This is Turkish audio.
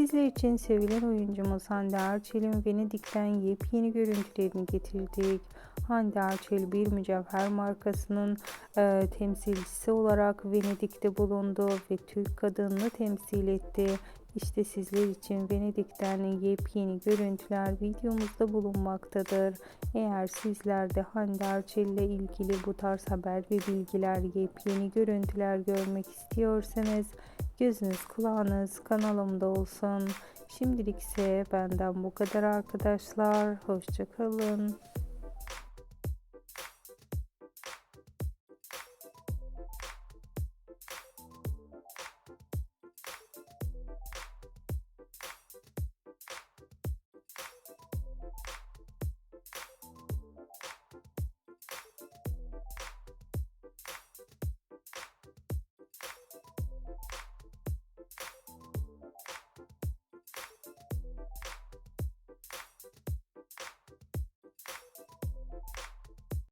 Sizler için sevilen oyuncumuz Hande Erçel'in Venedik'ten yepyeni görüntülerini getirdik. Hande Erçel bir mücevher markasının e, temsilcisi olarak Venedik'te bulundu ve Türk kadınını temsil etti. İşte sizler için Venedik'ten yepyeni görüntüler videomuzda bulunmaktadır. Eğer sizler de Hande Erçel ile ilgili bu tarz haber ve bilgiler, yepyeni görüntüler görmek istiyorsanız gözünüz kulağınız kanalımda olsun. Şimdilik ise benden bu kadar arkadaşlar. Hoşçakalın.